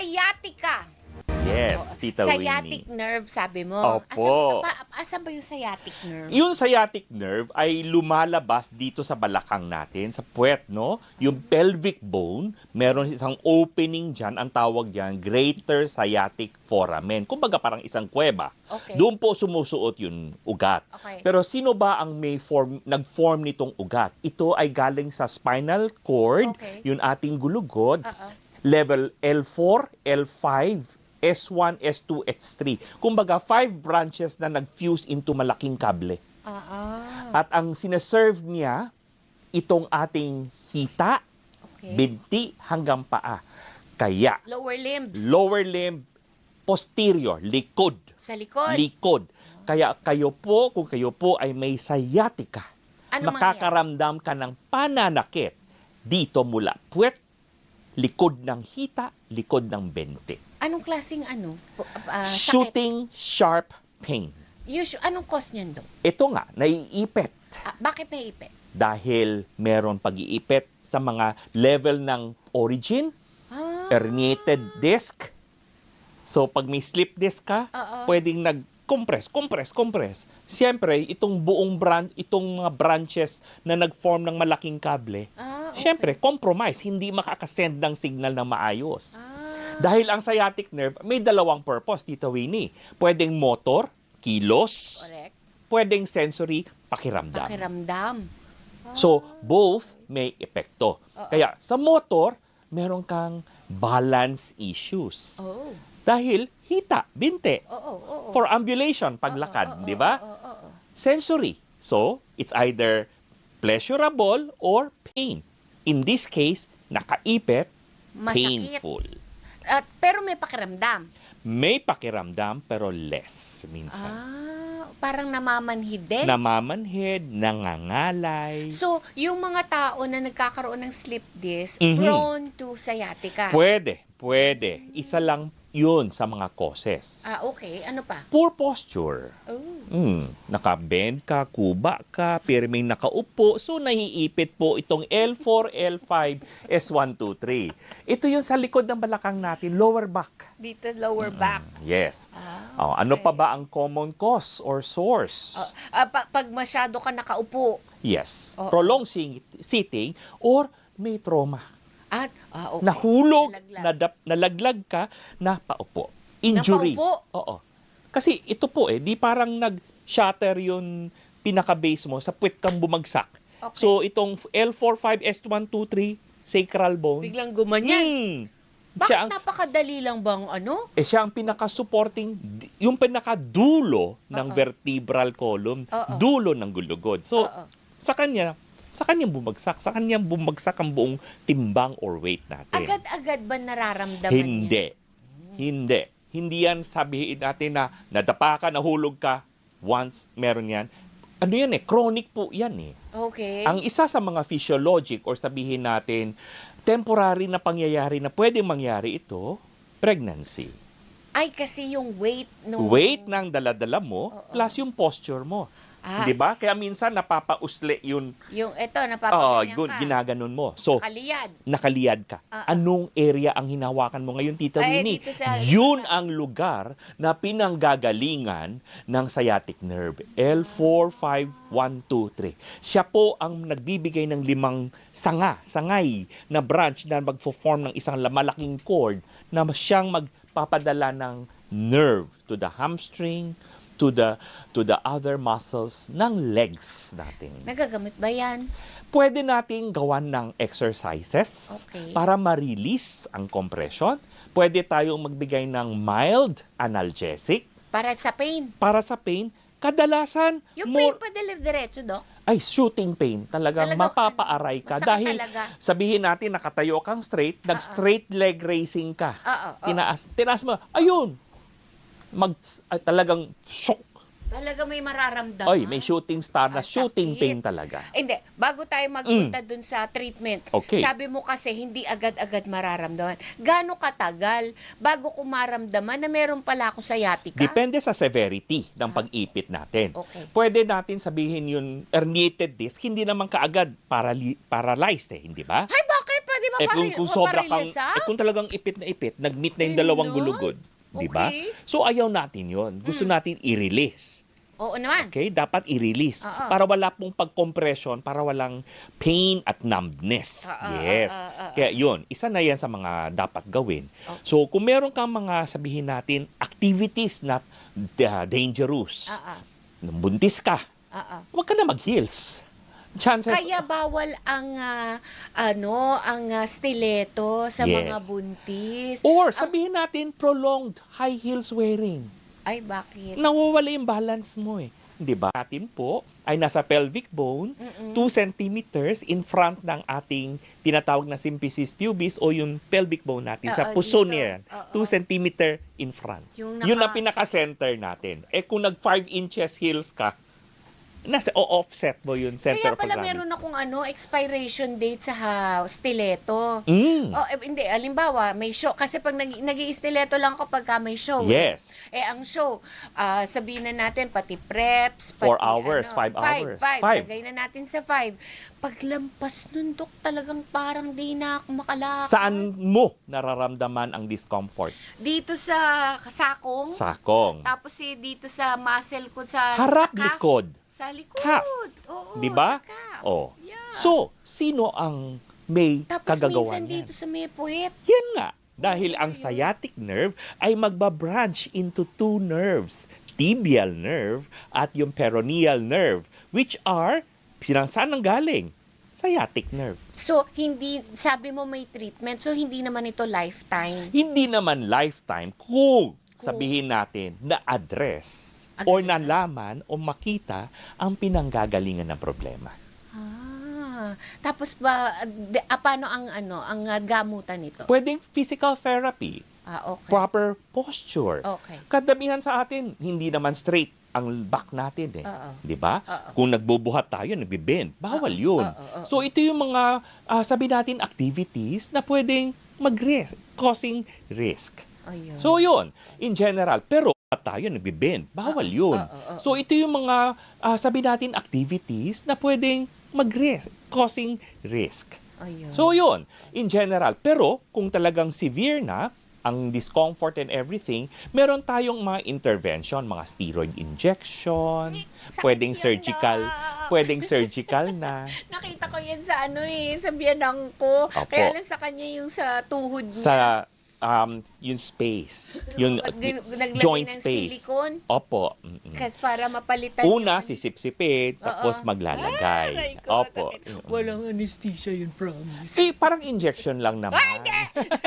Sciatica. Yes, Tita Sciatic Winnie. nerve, sabi mo. Opo. Asan, pa, asan ba yung sciatic nerve? Yung sciatic nerve ay lumalabas dito sa balakang natin, sa puwet, no? Yung pelvic bone, meron isang opening dyan, ang tawag dyan, greater sciatic foramen. Kumbaga parang isang kuweba. Okay. Doon po sumusuot yung ugat. Okay. Pero sino ba ang may form, nag-form nitong ugat? Ito ay galing sa spinal cord, Okay. yung ating gulugod, Oo. Level L4, L5, S1, S2, S3. Kumbaga, five branches na nag-fuse into malaking kable. Ah. At ang sineserve niya, itong ating hita, Okay. binti hanggang paa. Kaya, Lower limbs. lower limb, posterior, likod. sa likod. Likod. Kaya kayo po, kung kayo po ay may sciatica, Ano makakaramdam ka ng pananakit dito mula puwet, likod ng hita, likod ng bente. Anong klaseng ano? Ah, sakit? Shooting sharp pain. Usu- anong cause niyan, Dok? Ito nga, naiipit Ah, bakit naipit? dahil meron pag-iipit sa mga level ng origin, Ah, herniated disc. So pag may slip disc ka, Oo. pwedeng nag-compress, compress, compress. Siyempre, itong buong branch, itong mga branches na nag-form ng malaking kable, ah, okay. siyempre, compromise, hindi makakasend ng signal na maayos. Ah, Dahil ang sciatic nerve, may dalawang purpose, Tita Winnie. Pwedeng motor, kilos, correct. pwedeng sensory, pakiramdam. Pakiramdam. So, both may epekto. Oo. Kaya sa motor, meron kang balance issues. Oh. Dahil hita, binte, Oo, oo, oo. for ambulation, paglakad, di ba? Oo, oo, oo. Sensory. So, it's either pleasurable or pain. In this case, nakaipit, Masakit. painful. At, pero may pakiramdam. May pakiramdam pero less minsan. Ah, parang namamanhid din. Namamanhid, nangangalay. so, yung mga tao na nagkakaroon ng slip disc, Mhm. prone to sciatica. Pwede, pwede. Isa lang yun sa mga causes. ah, okay. Ano pa? Poor posture. Oh. Hmm, nakabend ka, kuba ka, pirming nakaupo, so naiipit po itong L4, L5, S1, 2, 3. Ito yung sa likod ng balakang natin, lower back. Dito, lower back. Yes. Ah, Oh, ano okay. pa ba ang common cause or source? Ah, ah, pa- pag masyado ka nakaupo. yes. Oo. Prolonged sitting or may trauma. At, okay. Nahulog, Nalaglag. nadap, nalaglag ka, napaupo. Injury. Napaupo? Oo. Kasi ito po eh, di parang nag-shatter yung pinaka-base mo sa puwet kang bumagsak. Okay. So itong L4, 5, S1, 2, 3, sacral bone. Biglang gumanyan. Hmm. Bakit Siya ang, napakadali lang bang ano? eh, siya ang pinaka-supporting, yung pinaka-dulo ng Oo. vertebral column, Oo. dulo ng gulugod. So, Oo. sa kanya, sa kanyang bumagsak, sa kanyang bumagsak ang buong timbang or weight natin. Agad-agad ba nararamdaman Hindi. niya? Hindi. Hindi yan sabihin natin na nadapa ka, nahulog ka, once meron yan. Ano yan eh, chronic po yan eh. Okay. Ang isa sa mga physiologic or sabihin natin, temporary na pangyayari na pwedeng mangyari ito, pregnancy. Ay, kasi yung weight no Weight ng daladala mo Oo. plus yung posture mo. Ah, Di ba? Kaya minsan napapausli yun yung ito, Oh, napapaganyan good, ka. ginaganon mo. So, Nakaliyad. nakaliyad ka. Ah, ah. Anong area ang hinawakan mo ngayon, Tita Ay, Winnie? sa- Yun ang lugar na pinanggagalingan ng sciatic nerve. L4, 5, 1, 2, 3. Siya po ang nagbibigay ng limang sanga, sangay na branch na magfo-form ng isang malaking cord na siyang magpapadala ng nerve to the hamstring, to the to the other muscles ng legs natin Nagagamit ba yan? pwede nating gawan ng exercises Okay. para ma-release ang compression. Pwede tayong magbigay ng mild analgesic Para sa pain. para sa pain. Kadalasan, Yung more, pain pa diretso, Dok? ay shooting pain. Talagang Talagang mapapaaray ka. Dahil talaga. sabihin natin nakatayo kang straight, nag-straight leg racing ka. Oo, oo. Tinaas, tinaas mo, ayun, mag, ay, talagang shock. Talaga may mararamdaman. Ay, may shooting star na Ah, shooting sakit. pain talaga. Hindi, bago tayo magpunta dun sa treatment, Mm. Okay. sabi mo kasi hindi agad-agad mararamdaman. Gaano katagal bago ko maramdaman na meron pala ako sciatica? Depende sa severity ng pag-ipit natin. Okay. Pwede natin sabihin yung herniated disc, hindi naman kaagad parali- paralyzed eh, hindi ba? Ay, bakit? Pwede Eh kung, kung sobra kang, eh kung talagang ipit na ipit, nag-meet na yung Yun dalawang nun? Gulugod. Di ba? Okay. Hmm. So ayaw natin yon Gusto natin i-release. Oo naman. Okay? Dapat i-release. Oo. Para wala pong pag-compression, para walang pain at numbness. Oo, yes. oo, oo, oo. Kaya yun, isa na yan sa mga dapat gawin. Okay. So kung meron kang mga sabihin natin, activities na uh, dangerous, Oo. nung buntis ka, Oo. huwag ka na mag-heels. Chances, Kaya bawal ang ah, ano, ang ah, stiletto sa Yes. mga buntis. or sabihin natin, prolonged high heels wearing. Ay, bakit? nawawala yung balance mo eh. Di ba? Atin po ay nasa pelvic bone, 2 centimeters in front ng ating tinatawag na symphysis pubis o yung pelvic bone natin sa Oo, puso dito. niyan. Oo. 2 centimeter in front. Yung Yun ang naka- pinaka-center natin. Eh kung nag 5 inches heels ka, nasa o-offset mo yung center Kaya pala gravity. meron akong ano, expiration date sa ha, stiletto. Mm. Oh, eh, hindi, alimbawa, may show. Kasi pag nag, nag stiletto lang ako pagka may show. eh. Yes. Eh, ang show, ah, sabihin na natin, pati preps, pati Four hours, five five, hours. Five, Five. Lagay na natin sa five. Paglampas nun, Dok, talagang parang di na ako makalakad. Saan mo nararamdaman ang discomfort? Dito sa sakong. Sakong. Tapos eh, dito sa muscle ko sa Harap sa calf. likod. Sa likod. Calf. Oo, Di ba? Oh. Yeah. So, sino ang may Tapos kagagawan minsan niyan? dito sa may puwet. Yan nga. Dahil ang sciatic nerve ay magbabranch into two nerves, tibial nerve at yung peroneal nerve, which are, sinang saan ang galing? Sciatic nerve. So, hindi, sabi mo may treatment, so hindi naman ito lifetime. Hindi naman lifetime kung sabihin natin na address or nalaman o makita ang pinanggagalingan ng problema. Ah, tapos ba, de, ah, paano ang ano, ang ah, gamutan nito? Pwedeng physical therapy, Ah, okay. proper posture. Okay. Kadamihan sa atin, hindi naman straight ang back natin eh. Oo. 'Di ba? Oo. Kung nagbubuhat tayo, nagbibend, bawal 'yun. Oo, oo. So ito yung mga ah, sabi natin activities na pwedeng mag-risk, causing risk. Ayun. So 'yun, in general, pero tayo nagbibend, bawal 'yun. oo, oo. So ito yung mga ah, sabi natin activities na pwedeng mag-risk, causing risk. Ayun. So yun, in general. Pero kung talagang severe na, ang discomfort and everything, meron tayong mga intervention, mga steroid injection, pwedeng surgical, na. pwedeng surgical na. Nakita ko yan sa ano eh, sa biyanang ko. Opo. Kaya lang sa kanya yung sa tuhod niya. Sa um, yung space, yung At gin- naglagay joint ng space. silicone. Opo. mm-mm. Kasi para mapalitan Una, yun. sisip-sipit, tapos Oo. maglalagay. Ko, Opo. Mm-mm. Walang anesthesia yun, promise. Si, parang injection lang naman. Ay, hindi!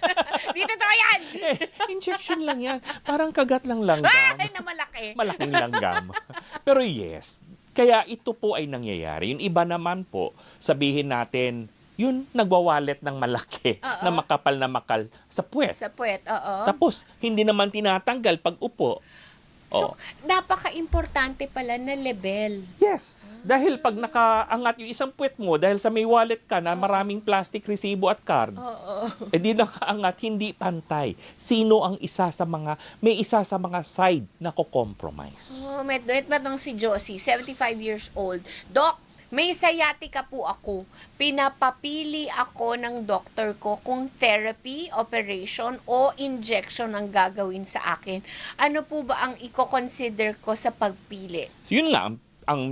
Dito to yan! Eh, injection lang yan. Parang kagat lang langgam. Ay, na malaki. malaking langgam. Pero yes, kaya ito po ay nangyayari. Yung iba naman po, sabihin natin, yun, nagwawalet ng malaki Oo. na makapal na makal sa puwet. Sa puwet, oo. Tapos, hindi naman tinatanggal pag upo. So, Oh. napaka-importante pala na level. Yes. Dahil pag nakaangat yung isang puwet mo, dahil sa may wallet ka na maraming plastic resibo at card, Oo. eh di nakaangat, hindi pantay. Sino ang isa sa mga, may isa sa mga side na ko-compromise? Oh, met, met matong si Josie, 75 years old. Doc, may sciatica po ako. Pinapapili ako ng doktor ko kung therapy, operation, o injection ang gagawin sa akin. Ano po ba ang i-consider ko sa pagpili? So yun nga, ang, ang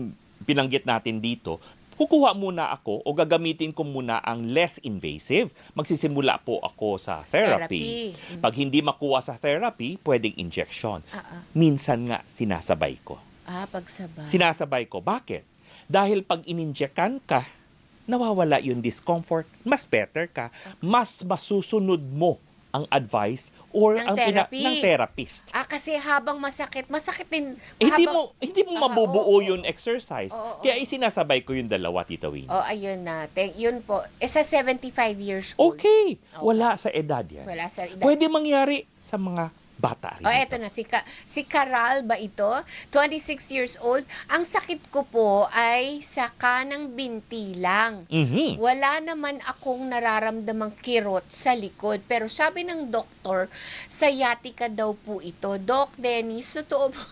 pinanggit natin dito, kukuha muna ako o gagamitin ko muna ang less invasive. Magsisimula po ako sa therapy. Therapy. Pag hindi makuha sa therapy, pwedeng injection. Ah. Minsan nga, sinasabay ko. Ah, pagsabay. Sinasabay ko. Bakit? Dahil pag ininjekan ka, nawawala yung discomfort, mas better ka, mas masusunod mo ang advice or Ng ang pina- therapy. ng therapist. ah, kasi habang masakit, masakit din. Eh, hindi mo hindi mo Ah, mabubuo oo, yung exercise. Oo, oo. Kaya isinasabay ko yung dalawa, Tita Winnie. Oh, ayun na. Te- yun po. Eh, sa 75 years old. Okay. Oo. Wala sa edad yan. Wala sa edad. Pwede mangyari sa mga bata rin. Oh, eto na. Si, Ka- si Karal ba ito? 26 years old. Ang sakit ko po ay sa kanang binti lang. Mhm. Wala naman akong nararamdamang kirot sa likod. Pero sabi ng doktor, sciatica daw po ito. Doc Dennis, totoo po,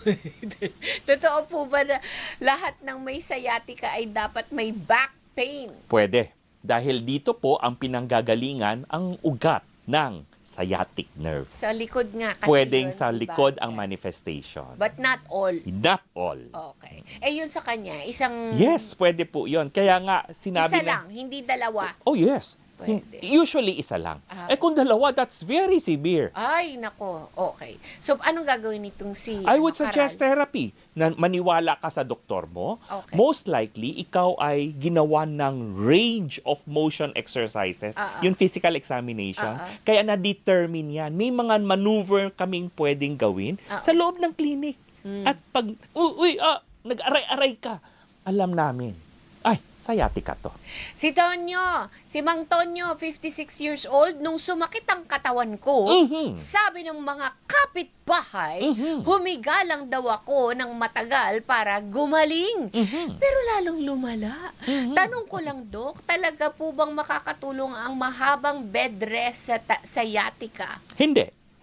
totoo po ba na lahat ng may sciatica ay dapat may back pain? Pwede. dahil dito po ang pinanggagalingan ang ugat ng sciatic nerve. Sa likod nga kasi Pwedeng yun, sa diba? likod ang manifestation. But not all. Not all. Okay. Eh yun sa kanya, isang... Yes, pwede po yon. Kaya nga, sinabi Isa na... lang, hindi dalawa. Oh, yes. Pwede. Usually, isa lang. Ah. eh kung dalawa, that's very severe. Ay, nako. Okay. So, anong gagawin nitong si... I would ano, suggest Karal? therapy. Na maniwala ka sa doktor mo. Okay. Most likely, ikaw ay ginawa ng range of motion exercises. Ah, ah. Yung physical examination. Ah, ah. Kaya na-determine yan. May mga maneuver kaming pwedeng gawin Ah, sa loob ng clinic. Hmm. At pag, uy, uy, ah, nag-aray-aray ka, alam namin, ay, sciatica to. Si Tonyo, si Mang Tonyo, 56 years old, nung sumakit ang katawan ko, Mhm. sabi ng mga kapitbahay, Mhm. humiga lang daw ako ng matagal para gumaling. Mhm. Pero lalong lumala. Mhm. Tanong ko lang, Dok, talaga po bang makakatulong ang mahabang bed rest sa ta- sciatica?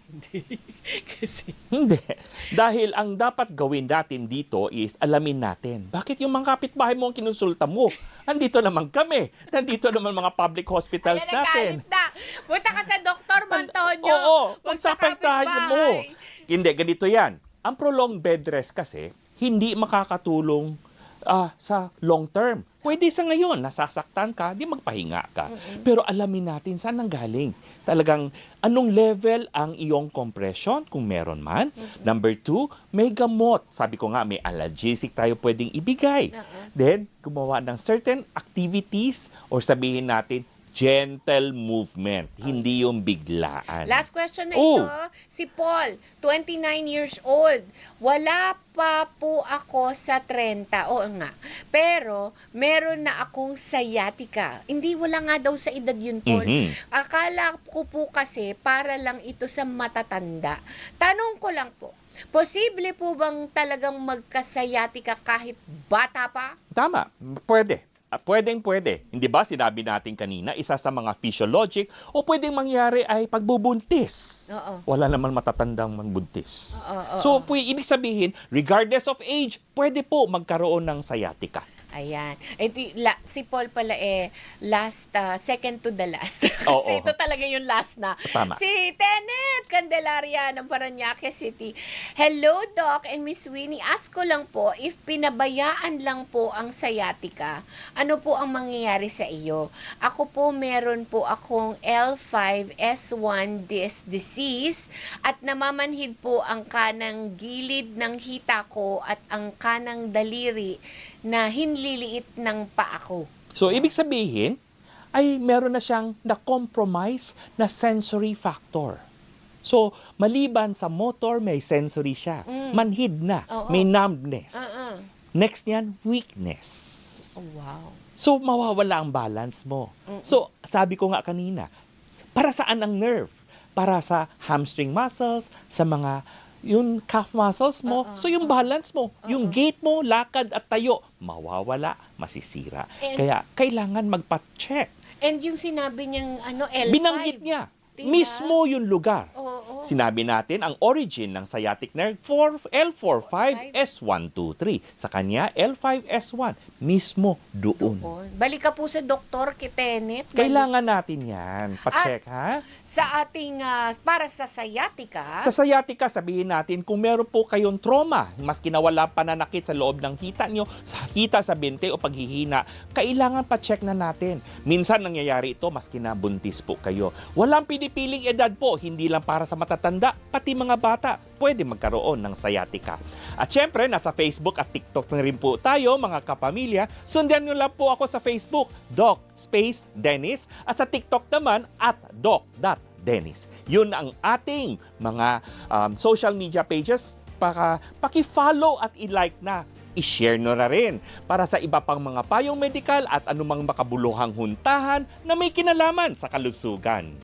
Hindi. Kasi... Hindi. Dahil ang dapat gawin natin dito is alamin natin. Bakit yung mga kapitbahay mo ang kinonsulta mo? Andito naman kami. Nandito naman mga public hospitals Ayan, natin. nagalit na. Punta ka sa Dr. Montonyo. Oo, Huwag sa pagsapagtahan mo. Hindi, ganito yan. Ang prolonged bed rest kasi, hindi makakatulong ah, sa long term. Pwede sa ngayon, nasasaktan ka, di magpahinga ka. Pero alamin natin saan nang galing. Talagang anong level ang iyong compression, kung meron man. Number two, may gamot. Sabi ko nga, may analgesic tayo pwedeng ibigay. Then, gumawa ng certain activities or sabihin natin, gentle movement, hindi yung biglaan. Last question na Oh. ito. Si Paul, 29 years old. Wala pa po ako sa 30. Oo nga. Pero, meron na akong sciatica. Hindi, wala nga daw sa edad yun, Paul. Mhm. Akala ko po kasi para lang ito sa matatanda. Tanong ko lang po, posible po bang talagang magka-sciatica kahit bata pa? Tama, pwede. Ah, Pwedeng pwede. Hindi ba sinabi natin kanina, isa sa mga physiologic o pwedeng mangyari ay pagbubuntis. Oo. Wala naman matatandang magbuntis. Oo, so, pwede, ibig sabihin, regardless of age, pwede po magkaroon ng sciatica. Ayan. Y- la, si Paul pala eh, last, ah, second to the last. Kasi ito talaga yung last na. Tama. Si Tenet Candelaria ng Paranaque City. Hello, Doc and Miss Winnie. Ask ko lang po, if pinabayaan lang po ang sciatica, ano po ang mangyayari sa iyo? Ako po, meron po akong L5S1 disc disease at namamanhid po ang kanang gilid ng hita ko at ang kanang daliri na hinliliit ng paa ko. So, ibig sabihin, ay meron na siyang na-compromise na sensory factor. So, maliban sa motor, may sensory siya. Mm. Manhid na. Oo. May numbness. Uh-uh. Next niyan, weakness. Oh, wow. So, mawawala ang balance mo. So, sabi ko nga kanina, para saan ang nerve? Para sa hamstring muscles, sa mga yung calf muscles mo. Oo, so, yung balance mo, yung gait mo, lakad at tayo, mawawala, masisira. And- Kaya, kailangan magpa-check. And yung sinabi niyang ano, L5. Binanggit niya, Diba? mismo yung lugar. Oo. Sinabi natin ang origin ng sciatic nerve for L45S123. Sa kanya, L5S1. Mismo doon. Doon. Balik ka po sa doktor, Kitenet. Balik Kailangan natin yan. Pa-check, ha? Sa ating, ah, para sa sciatica. Sa sciatica, sabihin natin, kung meron po kayong trauma, maski na wala pananakit sa loob ng hita nyo, sa hita sa binte o paghihina, kailangan pa-check na natin. Minsan nangyayari ito, maski na buntis po kayo. Walang pinipiling edad po, hindi lang para sa matatanda, pati mga bata, pwede magkaroon ng sciatica. At syempre, nasa Facebook at TikTok na rin po tayo, mga kapamilya. Sundan nyo lang po ako sa Facebook, Doc Space Dennis, at sa TikTok naman, at Doc.Dennis. Yun ang ating mga um, social media pages. Paka, paki-follow at i-like na i-share nyo na rin para sa iba pang mga payong medikal at anumang makabuluhang huntahan na may kinalaman sa kalusugan.